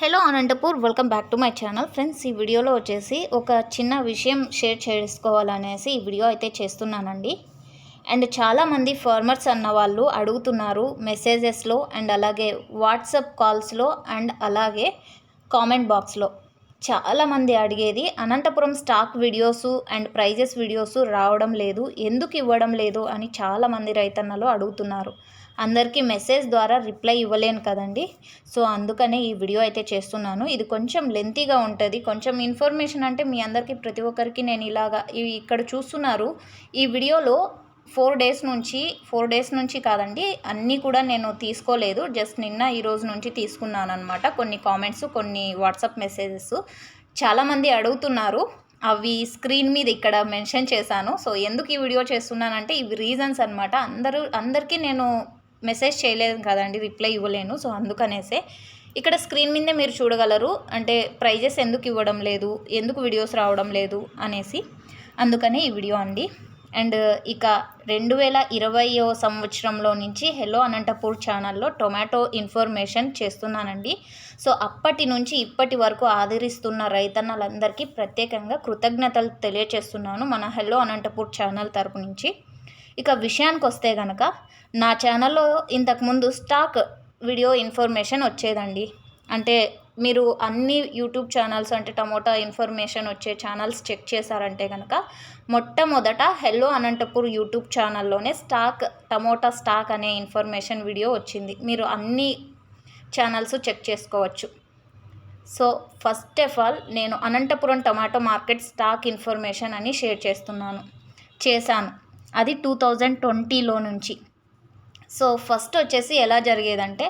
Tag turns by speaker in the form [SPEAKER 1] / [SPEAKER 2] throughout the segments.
[SPEAKER 1] Hello Anantapur welcome back to my channel. Friends ఈ వీడియోలో వచ్చేసి ఒక చిన్న విషయం షేర్ చేసుకోవాలనేసి ఈ వీడియో అయితే చేస్తున్నానండి. అండ్ చాలామంది ఫార్మర్స్ అన్న వాళ్ళు అడుగుతున్నారు మెసేజెస్లో అండ్ అలాగే వాట్సాప్ కాల్స్లో అండ్ అలాగే కామెంట్ బాక్స్లో. చాలామంది అడిగేది Anantapuram stock videos and prices videos రావడం లేదు ఎందుకు ఇవ్వడం లేదు? అని చాలామంది రైతన్నలు అడుగుతున్నారు. అందరికీ మెసేజ్ ద్వారా రిప్లై ఇవ్వలేను కదండి. సో అందుకనే ఈ వీడియో అయితే చేస్తున్నాను. ఇది కొంచెం లెంతీగా ఉంటుంది. కొంచెం ఇన్ఫర్మేషన్ అంటే మీ అందరికీ ప్రతి ఒక్కరికి నేను ఇలాగా ఇక్కడ చూస్తున్నారు. ఈ వీడియోలో ఫోర్ డేస్ నుంచి ఫోర్ డేస్ నుంచి కాదండి అన్నీ కూడా నేను తీసుకోలేదు. జస్ట్ నిన్న ఈ రోజు నుంచి తీసుకున్నాను అనమాట కొన్ని కామెంట్స్ కొన్ని వాట్సాప్ మెసేజెస్. చాలామంది అడుగుతున్నారు. అవి స్క్రీన్ మీద ఇక్కడ మెన్షన్ చేశాను. సో ఎందుకు ఈ వీడియో చేస్తున్నానంటే ఇవి రీజన్స్ అనమాట అందరూ అందరికీ నేను మెసేజ్ చేయలేదు కదండి రిప్లై ఇవ్వలేను సో అందుకనేసే ఇక్కడ స్క్రీన్ మీదే మీరు చూడగలరు. అంటే ప్రైజెస్ ఎందుకు ఇవ్వడం లేదు ఎందుకు వీడియోస్ రావడం లేదు అనేసి అందుకనే ఈ వీడియో అండి. అండ్ ఇక రెండు వేల ఇరవయో సంవత్సరంలో నుంచి హెలో అనంతపూర్ ఛానల్లో టొమాటో ఇన్ఫర్మేషన్ చేస్తున్నానండి. సో అప్పటి నుంచి ఇప్పటి వరకు ఆదరిస్తున్న రైతన్నలందరికీ ప్రత్యేకంగా కృతజ్ఞతలు తెలియచేస్తున్నాను మన హెలో అనంతపూర్ ఛానల్ తరపు నుంచి. ఇక విషయానికి వస్తే కనుక నా ఛానల్లో ఇంతకుముందు స్టాక్ వీడియో ఇన్ఫర్మేషన్ వచ్చేదండి. అంటే మీరు అన్ని యూట్యూబ్ ఛానల్స్ అంటే టమోటా ఇన్ఫర్మేషన్ వచ్చే ఛానల్స్ చెక్ చేశారంటే కనుక మొట్టమొదట హెల్లో అనంతపూర్ యూట్యూబ్ ఛానల్లోనే స్టాక్ టమోటా స్టాక్ అనే ఇన్ఫర్మేషన్ వీడియో వచ్చింది. మీరు అన్ని ఛానల్స్ చెక్ చేసుకోవచ్చు. సో ఫస్ట్ ఆఫ్ ఆల్ నేను Anantapuram tomato market stock information అని షేర్ చేస్తున్నాను. చేశాను. అది టూ థౌజండ్ ట్వంటీలో నుంచి. సో ఫస్ట్ వచ్చేసి ఎలా జరిగేదంటే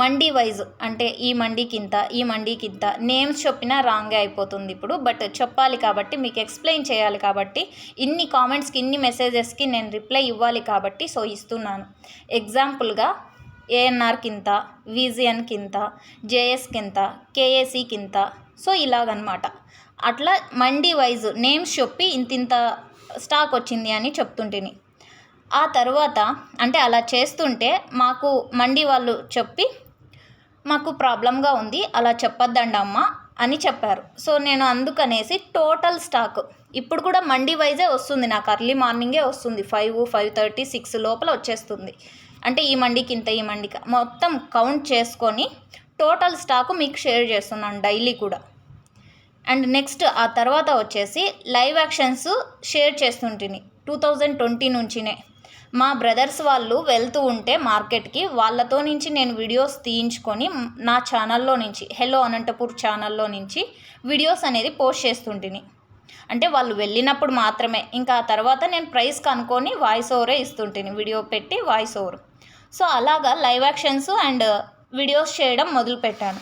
[SPEAKER 1] మండీ వైజ్ అంటే ఈ మండీకి ఇంత ఈ మండీకి ఇంత నేమ్స్ చెప్పినా రాంగే అయిపోతుంది ఇప్పుడు. బట్ చెప్పాలి కాబట్టి మీకు ఎక్స్ప్లెయిన్ చేయాలి కాబట్టి ఇన్ని కామెంట్స్కి ఇన్ని మెసేజెస్కి నేను రిప్లై ఇవ్వాలి కాబట్టి సో ఇస్తున్నాను. ఎగ్జాంపుల్గా ఏఎన్ఆర్ ఇంత విజిఎన్ ఇంత జేఎస్కి ఇంత కేఏసీకి ఇంత సో ఇలాగనమాట. అట్లా మండీ వైజ్ నేమ్స్ చెప్పి ఇంత ఇంత స్టాక్ వచ్చింది అని చెప్తుంటిని. ఆ తర్వాత అంటే అలా చేస్తుంటే మాకు మండి వాళ్ళు చెప్పి మాకు ప్రాబ్లంగా ఉంది అలా చెప్పొద్దండి అమ్మ అని చెప్పారు. సో నేను అందుకనేసి టోటల్ స్టాక్ ఇప్పుడు కూడా మండి వైజే వస్తుంది నాకు అర్లీ మార్నింగే వస్తుంది ఫైవ్ ఫైవ్ థర్టీ సిక్స్ లోపల వచ్చేస్తుంది. అంటే ఈ మండికి ఇంత ఈ మండికి. మొత్తం కౌంట్ చేసుకొని టోటల్ స్టాకు మీకు షేర్ చేస్తున్నాను డైలీ కూడా. అండ్ నెక్స్ట్ ఆ తర్వాత వచ్చేసి లైవ్ యాక్షన్స్ షేర్ చేస్తుంటిని టూ థౌజండ్ ట్వంటీ నుంచినే. మా బ్రదర్స్ వాళ్ళు వెళ్తూ ఉంటే మార్కెట్కి వాళ్ళతో నుంచి నేను వీడియోస్ తీయించుకొని నా ఛానల్లో నుంచి హెలో అనంతపూర్ ఛానల్లో నుంచి వీడియోస్ అనేది పోస్ట్ చేస్తుంటిని. అంటే వాళ్ళు వెళ్ళినప్పుడు మాత్రమే. ఇంకా ఆ తర్వాత నేను ప్రైస్ కనుక్కొని వాయిస్ ఓవరే ఇస్తుంటిని వీడియో పెట్టి వాయిస్ ఓవర్. సో అలాగా లైవ్ యాక్షన్స్ అండ్ వీడియోస్ చేయడం మొదలుపెట్టాను.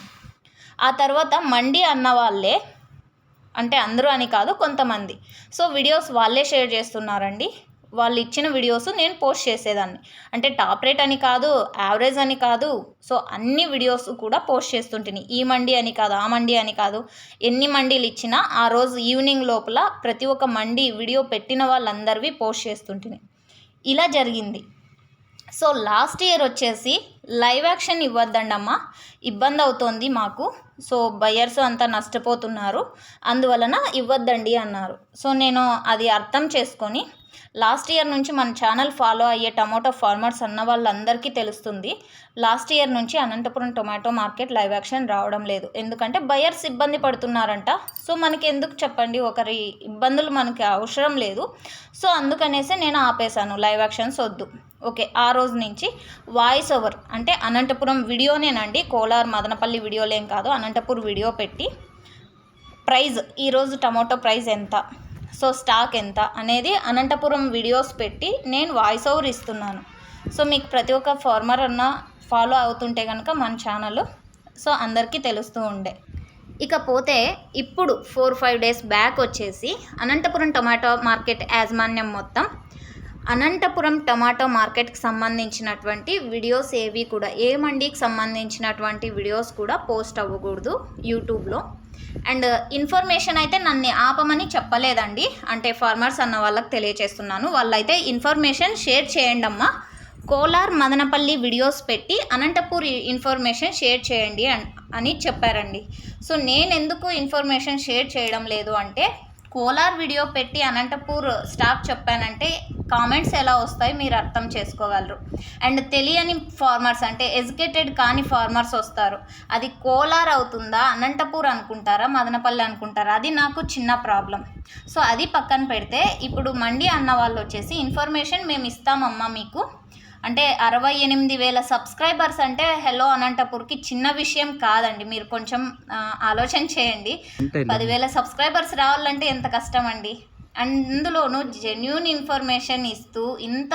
[SPEAKER 1] ఆ తర్వాత మండి అన్న వాళ్ళే అంటే అందరూ అని కాదు కొంతమంది. సో వీడియోస్ వాళ్ళే షేర్ చేస్తున్నారండి. వాళ్ళు ఇచ్చిన వీడియోస్ నేను పోస్ట్ చేసేదాన్ని. అంటే టాప్ రేట్ అని కాదు యావరేజ్ అని కాదు సో అన్ని వీడియోస్ కూడా పోస్ట్ చేస్తుంటిని. ఈ మండి అని కాదు ఆ మండి అని కాదు ఎన్ని మండీలు ఇచ్చినా ఆ రోజు ఈవినింగ్ లోపల ప్రతి ఒక్క మండి వీడియో పెట్టిన వాళ్ళందరివి పోస్ట్ చేస్తుంటిని. ఇలా జరిగింది. సో లాస్ట్ ఇయర్ వచ్చేసి లైవ్ యాక్షన్ ఇవ్వద్దండమ్మా. ఇబ్బంది అవుతోంది మాకు. సో బయర్స్ అంతా నష్టపోతున్నారు. అందువలన ఇవ్వద్దండి అన్నారు. సో నేను అది అర్థం చేసుకొని లాస్ట్ ఇయర్ నుంచి మన ఛానల్ ఫాలో అయ్యే టమాటో ఫార్మర్స్ అన్న వాళ్ళందరికీ తెలుస్తుంది. లాస్ట్ ఇయర్ నుంచి Anantapuram tomato market live auction రావడం లేదు. ఎందుకంటే బయర్స్ ఇబ్బంది పడుతున్నారంట. సో మనకి ఎందుకు చెప్పండి? ఒకరి ఇబ్బందులు మనకి అవసరం లేదు. సో అందుకనేసి నేను ఆపేశాను. లైవ్ యాక్షన్స్ వద్దు. ఓకే ఆ రోజు నుంచి వాయిస్ ఓవర్ అంటే అనంతపురం వీడియోనేనండి. కోలార్ మదనపల్లి వీడియోలేం కాదు. అనంతపురం వీడియో పెట్టి ప్రైజ్. ఈరోజు టమాటో ప్రైస్ ఎంత? సో స్టాక్ ఎంత అనేది అనంతపురం వీడియోస్ పెట్టి నేను వాయిస్ ఓవర్ ఇస్తున్నాను. సో మీకు ప్రతి ఒక్క ఫార్మర్ అన్న ఫాలో అవుతుంటే కనుక మన ఛానల్ సో అందరికీ తెలుస్తూ ఉండే. ఇకపోతే ఇప్పుడు ఫోర్ ఫైవ్ డేస్ బ్యాక్ వచ్చేసి అనంతపురం టొమాటో మార్కెట్ యాజమాన్యం మొత్తం అనంతపురం టమాటో మార్కెట్కి సంబంధించినటువంటి వీడియోస్ ఏవి కూడా ఏ మండీకి సంబంధించినటువంటి వీడియోస్ కూడా పోస్ట్ అవ్వకూడదు యూట్యూబ్లో అండ్ ఇన్ఫర్మేషన్ అయితే నన్ను ఆపమని చెప్పలేదండి. అంటే ఫార్మర్స్ అన్న వాళ్ళకి తెలియచేస్తున్నాను. వాళ్ళైతే ఇన్ఫర్మేషన్ షేర్ చేయండి అమ్మా. కోలార్ మదనపల్లి వీడియోస్ పెట్టి అనంతపూర్ ఇన్ఫర్మేషన్ షేర్ చేయండి అని చెప్పారండి. సో నేను ఎందుకు ఇన్ఫర్మేషన్ షేర్ చేయడం లేదు అంటే కోలార్ వీడియో పెట్టి అనంతపూర్ స్టాఫ్ చెప్పానంటే కామెంట్స్ ఎలా వస్తాయి మీరు అర్థం చేసుకోగలరు. అండ్ తెలియని ఫార్మర్స్ అంటే ఎడ్యుకేటెడ్ కాని ఫార్మర్స్ వస్తారు. అది కోలార్ అవుతుందా? అనంతపూర్ అనుకుంటారా? మదనపల్లి అనుకుంటారా? అది నాకు చిన్న ప్రాబ్లం. సో అది పక్కన పెడితే ఇప్పుడు మండి అన్న వాళ్ళు వచ్చేసి ఇన్ఫర్మేషన్ మేము ఇస్తామమ్మా మీకు. అంటే అరవై ఎనిమిది వేల సబ్స్క్రైబర్స్ అంటే హెలో అనంతపూర్కి చిన్న విషయం కాదండి. మీరు కొంచెం ఆలోచన చేయండి. పదివేల సబ్స్క్రైబర్స్ రావాలంటే ఎంత కష్టం అండి అందులోనూ జెన్యున్ ఇన్ఫర్మేషన్ ఇస్తూ ఇంత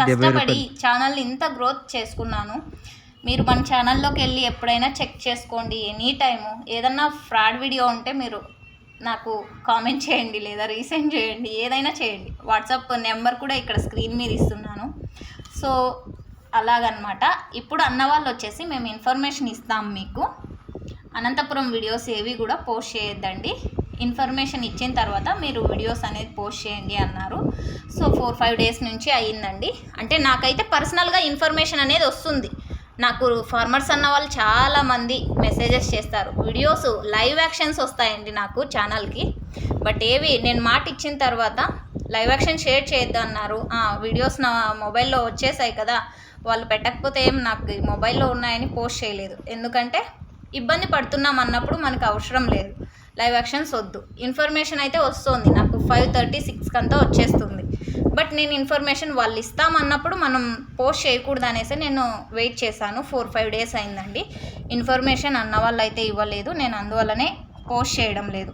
[SPEAKER 1] కష్టపడి ఛానల్ ఇంత గ్రోత్ చేసుకున్నాను. మీరు మన ఛానల్లోకి వెళ్ళి ఎప్పుడైనా చెక్ చేసుకోండి ఎనీ టైము ఏదన్నా ఫ్రాడ్ వీడియో ఉంటే మీరు నాకు కామెంట్ చేయండి లేదా రీసెండ్ చేయండి ఏదైనా చేయండి. వాట్సాప్ నెంబర్ కూడా ఇక్కడ స్క్రీన్ మీద ఇస్తున్నాను. సో అలాగనమాట. ఇప్పుడు అన్న వాళ్ళు వచ్చేసి మేము ఇన్ఫర్మేషన్ ఇస్తాం మీకు. అనంతపురం వీడియోస్ ఏవి కూడా పోస్ట్ చేయొద్దండి. ఇన్ఫర్మేషన్ ఇచ్చిన తర్వాత మీరు వీడియోస్ అనేది పోస్ట్ చేయండి అన్నారు. సో ఫోర్ ఫైవ్ డేస్ నుంచి అయ్యిందండి. అంటే నాకైతే పర్సనల్గా ఇన్ఫర్మేషన్ అనేది వస్తుంది. నాకు ఫార్మర్స్ అన్న వాళ్ళు చాలామంది మెసేజెస్ చేస్తారు. వీడియోస్ లైవ్ యాక్షన్స్ వస్తాయండి నాకు ఛానల్కి. బట్ ఏవి నేను మాట ఇచ్చిన తర్వాత లైవ్ యాక్షన్ షేర్ చేయొద్దు అన్నారు. వీడియోస్ నా మొబైల్లో వచ్చేసాయి కదా. వాళ్ళు పెట్టకపోతే ఏం నాకు మొబైల్లో ఉన్నాయని పోస్ట్ చేయలేదు. ఎందుకంటే ఇబ్బంది పడుతున్నాం అన్నప్పుడు మనకు అవసరం లేదు. లైవ్ యాక్షన్స్ వద్దు. ఇన్ఫర్మేషన్ అయితే వస్తుంది. నాకు ఫైవ్ థర్టీ సిక్స్కి అంతా వచ్చేస్తుంది. బట్ నేను ఇన్ఫర్మేషన్ వాళ్ళు ఇస్తామన్నప్పుడు మనం పోస్ట్ చేయకూడదు అనేసి నేను వెయిట్ చేశాను. ఫోర్ ఫైవ్ డేస్ అయిందండి. ఇన్ఫర్మేషన్ అన్న వాళ్ళు అయితే ఇవ్వలేదు. నేను అందువల్లనే పోస్ట్ చేయడం లేదు.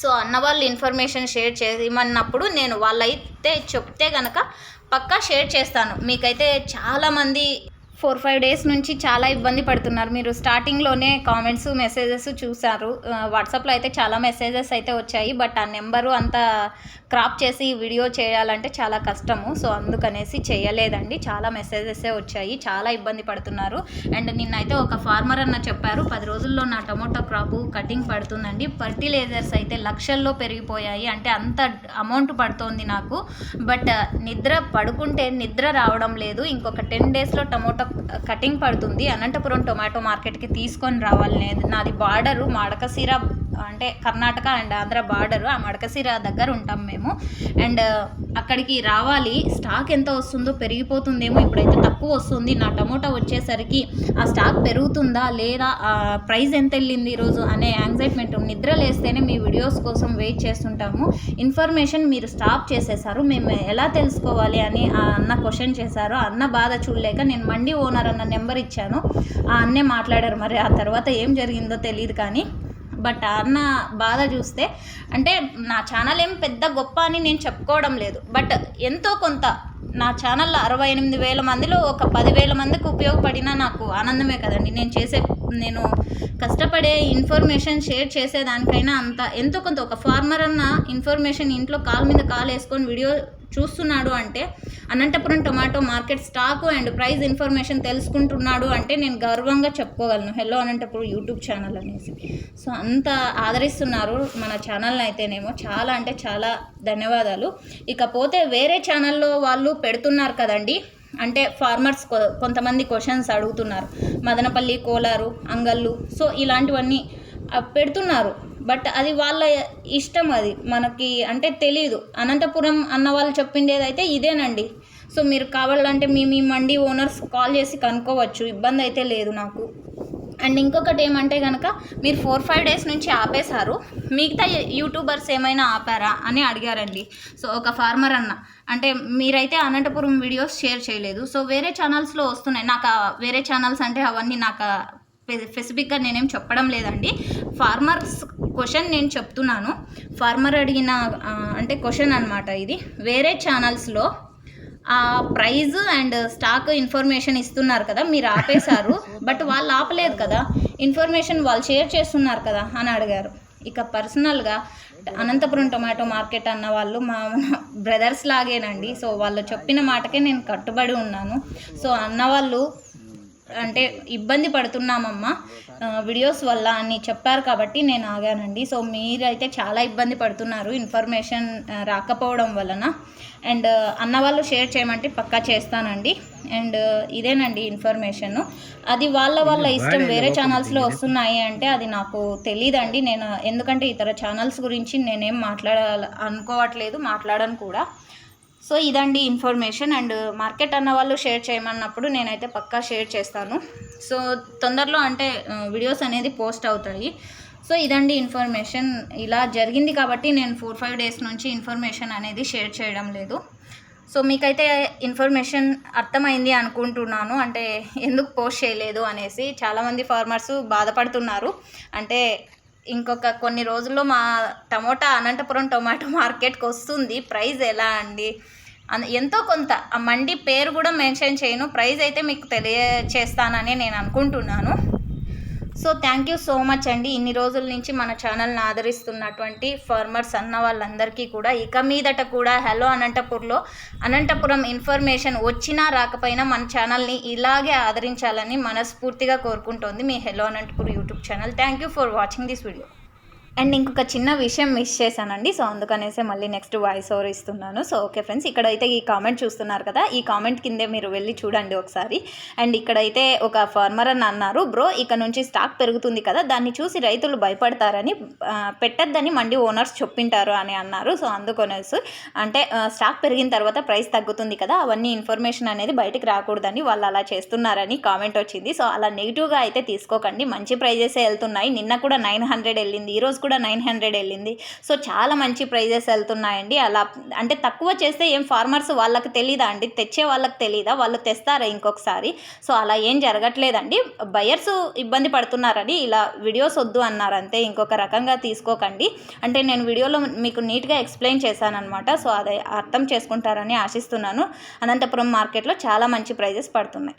[SPEAKER 1] సో అన్న వాళ్ళు ఇన్ఫర్మేషన్ షేర్ చేయమన్నప్పుడు నేను వాళ్ళైతే చెప్తే కనుక పక్కా షేర్ చేస్తాను. మీకైతే చాలామంది ఫోర్ ఫైవ్ డేస్ నుంచి చాలా ఇబ్బంది పడుతున్నారు. మీరు స్టార్టింగ్లోనే కామెంట్స్ మెసేజెస్ చూశారు. వాట్సాప్లో అయితే చాలా మెసేజెస్ అయితే వచ్చాయి. బట్ ఆ నెంబరు అంత క్రాప్ చేసి వీడియో చేయాలంటే చాలా కష్టము. సో అందుకనేసి చేయలేదండి. చాలా మెసేజెసే వచ్చాయి. చాలా ఇబ్బంది పడుతున్నారు. అండ్ నిన్నైతే ఒక ఫార్మర్ అన్న చెప్పారు. పది రోజుల్లో నా టమోటా క్రాపు కటింగ్ పడుతుందండి. ఫర్టిలైజర్స్ అయితే లక్షల్లో పెరిగిపోయాయి. అంటే అంత అమౌంట్ పడుతోంది నాకు. బట్ నిద్ర పడుకుంటే నిద్ర రావడం లేదు. ఇంకొక టెన్ డేస్లో టమోటా కటింగ్ పడుతుంది అనంతపురం టొమాటో మార్కెట్కి తీసుకొని రావాలి. నేను నాది బార్డరు మాడకసీర అంటే కర్ణాటక అండ్ ఆంధ్ర బార్డర్ ఆ మడకసిర దగ్గర ఉంటాం మేము. అండ్ అక్కడికి రావాలి. స్టాక్ ఎంత వస్తుందో పెరిగిపోతుందేమో ఇప్పుడైతే తక్కువ వస్తుంది. నా టమోటా వచ్చేసరికి ఆ స్టాక్ పెరుగుతుందా లేదా ప్రైస్ ఎంత వెళ్ళింది ఈరోజు అనే యాంగ్జైట్మెంట్ నిద్ర లేస్తేనే మీ వీడియోస్ కోసం వెయిట్ చేస్తుంటాము. ఇన్ఫర్మేషన్ మీరు స్టాప్ చేసేసారు. మేము ఎలా తెలుసుకోవాలి అని ఆ అన్న క్వశ్చన్ చేశారు. ఆ అన్న బాధ చూడలేక నేను మండి ఓనర్ అన్న నెంబర్ ఇచ్చాను. ఆ అన్నే మాట్లాడారు. మరి ఆ తర్వాత ఏం జరిగిందో తెలియదు కానీ బట్ అన్న బాధ చూస్తే అంటే నా ఛానల్ ఏం పెద్ద గొప్ప అని నేను చెప్పుకోవడం లేదు. బట్ ఎంతో కొంత నా ఛానల్లో అరవై ఎనిమిది వేల మందిలో ఒక పదివేల మందికి ఉపయోగపడినా నాకు ఆనందమే కదండి. నేను చేసే నేను కష్టపడే ఇన్ఫర్మేషన్ షేర్ చేసేదానికైనా అంత ఎంతో కొంత ఒక ఫార్మర్ అన్న ఇన్ఫర్మేషన్ ఇంట్లో కాల్ మీద కాలు వేసుకొని వీడియో చూస్తున్నాడు అంటే Anantapuram tomato market stock and price information తెలుసుకుంటున్నాడు అంటే నేను గర్వంగా చెప్పుకోగలను. హెల్లో అనంతపురం యూట్యూబ్ ఛానల్ అనేసి. సో అంత ఆదరిస్తున్నారు మన ఛానల్ని అయితేనేమో. చాలా అంటే చాలా ధన్యవాదాలు. ఇకపోతే వేరే ఛానల్లో వాళ్ళు పెడుతున్నారు కదండి. అంటే ఫార్మర్స్ కొ- కొంతమంది క్వశ్చన్స్ అడుగుతున్నారు. మదనపల్లి కోలారు అంగళ్ళు. సో ఇలాంటివన్నీ పెడుతున్నారు. బట్ అది వాళ్ళ ఇష్టం అది. మనకి అంటే తెలియదు అనంతపురం అన్న వాళ్ళు చెప్పిండేదైతే ఇదేనండి. సో మీరు కావాలంటే మీ మీ మండి ఓనర్స్ కాల్ చేసి కనుక్కోవచ్చు. ఇబ్బంది అయితే లేదు నాకు. అండ్ ఇంకొకటి ఏమంటే కనుక మీరు ఫోర్ ఫైవ్ డేస్ నుంచి ఆపేశారు. మిగతా యూట్యూబర్స్ ఏమైనా ఆపారా అని అడిగారండి. సో ఒక ఫార్మర్ అన్న. అంటే మీరైతే అనంతపురం వీడియోస్ షేర్ చేయలేదు. సో వేరే ఛానల్స్లో వస్తున్నాయి. నాకు వేరే ఛానల్స్ అంటే అవన్నీ నాకు స్పెసిఫిక్గా నేనేం చెప్పడం లేదండి. ఫార్మర్స్ క్వశ్చన్ నేను చెప్తున్నాను. ఫార్మర్ అడిగిన అంటే క్వశ్చన్ అనమాట ఇది. వేరే ఛానల్స్లో ఆ ప్రైజ్ అండ్ స్టాక్ ఇన్ఫర్మేషన్ ఇస్తున్నారు కదా మీరు ఆపేశారు బట్ వాళ్ళు ఆపలేదు కదా. ఇన్ఫర్మేషన్ వాళ్ళు షేర్ చేస్తున్నారు కదా అని అడిగారు. ఇక పర్సనల్గా అనంతపురం టొమాటో మార్కెట్ అన్న వాళ్ళు మా బ్రదర్స్ లాగేనండి. సో వాళ్ళు చెప్పిన మాటకే నేను కట్టుబడి ఉన్నాను. సో అన్న వాళ్ళు అంటే ఇబ్బంది పడుతున్నామమ్మా. వీడియోస్ వల్ల అని చెప్పారు కాబట్టి నేను ఆగానండి. సో మీరైతే చాలా ఇబ్బంది పడుతున్నారు ఇన్ఫర్మేషన్ రాకపోవడం వలన. అండ్ అన్న వాళ్ళు షేర్ చేయమంటే పక్కా చేస్తానండి. అండ్ ఇదేనండి ఇన్ఫర్మేషన్ అది వాళ్ళ వాళ్ళ ఇష్టం వేరే ఛానల్స్లో వస్తున్నాయి అంటే అది నాకు తెలియదండి నేను ఎందుకంటే ఇతర ఛానల్స్ గురించి నేనేం మాట్లాడాల అనుకోవట్లేదు మాట్లాడను కూడా. సో ఇదండి ఇన్ఫర్మేషన్ అండ్ మార్కెట్ అన్న వాళ్ళు షేర్ చేయమన్నప్పుడు నేనైతే పక్కా షేర్ చేస్తాను. సో తొందరలో అంటే వీడియోస్ అనేది పోస్ట్ అవుతాయి. సో ఇదండి ఇన్ఫర్మేషన్. ఇలా జరిగింది కాబట్టి నేను ఫోర్ ఫైవ్ డేస్ నుంచి ఇన్ఫర్మేషన్ అనేది షేర్ చేయడం లేదు. సో మీకైతే ఇన్ఫర్మేషన్ అర్థమైంది అనుకుంటున్నాను. అంటే ఎందుకు పోస్ట్ చేయలేదు అనేసి చాలామంది ఫార్మర్స్ బాధపడుతున్నారు. అంటే ఇంకొక కొన్ని రోజుల్లో మా టమోటా అనంతపురం టొమాటో మార్కెట్కి వస్తుంది. ప్రైస్ ఎలా అండి? ఎంతో కొంత. ఆ మండి పేరు కూడా మెన్షన్ చేయను. ప్రైస్ అయితే మీకు తెలియచేస్తానని నేను అనుకుంటున్నాను. So thank you so much అండి. ఇన్ని రోజుల నుంచి మన ఛానల్ని ఆదరిస్తున్నటువంటి ఫార్మర్స్ అన్న వాళ్ళందరికీ కూడా ఇక మీదట కూడా హలో అనంతపూర్లో అనంతపురం ఇన్ఫర్మేషన్ వచ్చినా రాకపోయినా మన ఛానల్ని ఇలాగే ఆదరించాలని మనస్ఫూర్తిగా కోరుకుంటోంది మీ hello Anantapur YouTube channel thank you for watching this video and ఇంకొక చిన్న విషయం మిస్ చేశానండి. సో అందుకనేసే మళ్ళీ నెక్స్ట్ వాయిస్ ఓవర్ ఇస్తున్నాను. సో ఓకే ఫ్రెండ్స్ ఇక్కడైతే ఈ కామెంట్ చూస్తున్నారు కదా ఈ కామెంట్ కిందే మీరు వెళ్ళి చూడండి ఒకసారి. అండ్ ఇక్కడైతే ఒక ఫార్మర్ అని అన్నారు బ్రో ఇక నుంచి స్టాక్ పెరుగుతుంది కదా దాన్ని చూసి రైతులు భయపడతారని పెట్టద్దని మండి ఓనర్స్ చెప్పింటారు అని అన్నారు. సో అందుకనేసి అంటే స్టాక్ పెరిగిన తర్వాత ప్రైస్ తగ్గుతుంది కదా అవన్నీ ఇన్ఫర్మేషన్ అనేది బయటకు రాకూడదని వాళ్ళు అలా చేస్తున్నారని కామెంట్ వచ్చింది. సో అలా నెగిటివ్గా అయితే తీసుకోకండి మంచి ప్రైజెసే వెళ్తున్నాయి. నిన్న కూడా నైన్ హండ్రెడ్ వెళ్ళింది ఈరోజు కూడా నైన్ హండ్రెడ్ వెళ్ళింది. సో చాలా మంచి ప్రైజెస్ వెళ్తున్నాయండి. అలా అంటే తక్కువ చేస్తే ఏం ఫార్మర్స్ వాళ్ళకి తెలీదా అండి? తెచ్చే వాళ్ళకి తెలీదా? వాళ్ళు తెస్తారా ఇంకొకసారి? సో అలా ఏం జరగట్లేదండి. బయర్స్ ఇబ్బంది పడుతున్నారని ఇలా వీడియోస్ వద్దు అన్నారు అంతే. ఇంకొక రకంగా తీసుకోకండి. అంటే నేను వీడియోలో మీకు నీట్గా ఎక్స్ప్లెయిన్ చేశానమాట సో అదే అర్థం చేసుకుంటారని ఆశిస్తున్నాను. అనంతపురం మార్కెట్లో చాలా మంచి ప్రైజెస్ పడుతున్నాయి.